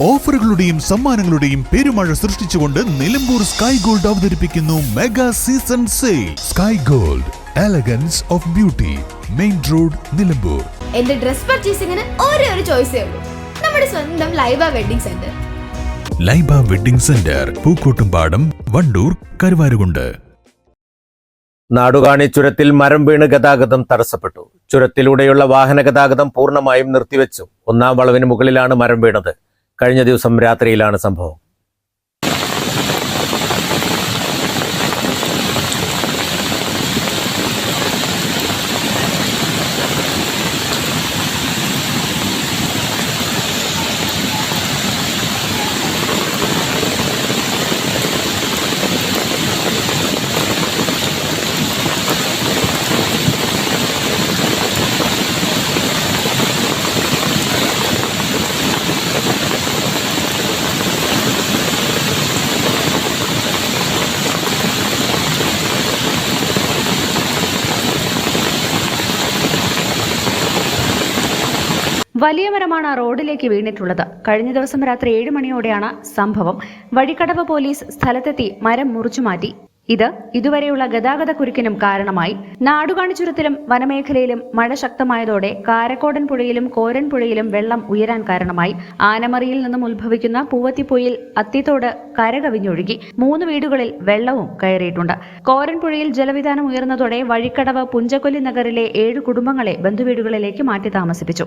ഓഫറുകളുടെയും സമ്മാനങ്ങളുടെയും പെരുമഴ സൃഷ്ടിച്ചുകൊണ്ട് നിലമ്പൂർ സ്കൈ ഗോൾഡ് അവതരിപ്പിക്കുന്നു mega season sale. Sky Gold elegance of beauty main road Nilambur. എന്റെ ഡ്രസ് പർച്ചേസിംഗിന് ഒരേ ഒരു ചോയ്സ് ഉള്ളൂ. നമ്മുടെ സ്വന്തം Laiba wedding centre. Laiba wedding centre Pookkottumpadam Wandoor Karuvarakundu. Nadukani ചുരത്തിൽ മരം വീണ് ഗതാഗതം തടസ്സപ്പെട്ടു. ചുരത്തിലൂടെയുള്ള വാഹന ഗതാഗതം പൂർണമായും നിർത്തിവെച്ചു. ഒന്നാം വളവിന് മുകളിലാണ് മരം വീണത്. കഴിഞ്ഞ ദിവസം രാത്രിയിലാണ് സംഭവം. വലിയ മരമാണ് റോഡിലേക്ക് വീണിട്ടുള്ളത്. കഴിഞ്ഞ ദിവസം രാത്രി ഏഴ് മണിയോടെയാണ് സംഭവം. വഴിക്കടവ് പോലീസ് സ്ഥലത്തെത്തി മരം മുറിച്ചു മാറ്റി. ഇത് ഇതുവരെയുള്ള ഗതാഗത കുരുക്കിനും കാരണമായി. നാടുകാണിച്ചുരത്തിലും വനമേഖലയിലും മഴ ശക്തമായതോടെ കാരക്കോടൻ പുഴയിലും കോരൻ പുഴയിലും വെള്ളം ഉയരാൻ കാരണമായി. ആനമറിയിൽ നിന്നും ഉത്ഭവിക്കുന്ന പൂവത്തിപ്പൊയിൽ അത്തിത്തോട് കരകവിഞ്ഞൊഴുകി. മൂന്ന് വീടുകളിൽ വെള്ളവും കയറിയിട്ടുണ്ട്. കോരൻ പുഴയിൽ ജലവിധാനം ഉയർന്നതോടെ വഴിക്കടവ് പുഞ്ചക്കൊല്ലി നഗറിലെ ഏഴ് കുടുംബങ്ങളെ ബന്ധുവീടുകളിലേക്ക് മാറ്റി താമസിപ്പിച്ചു.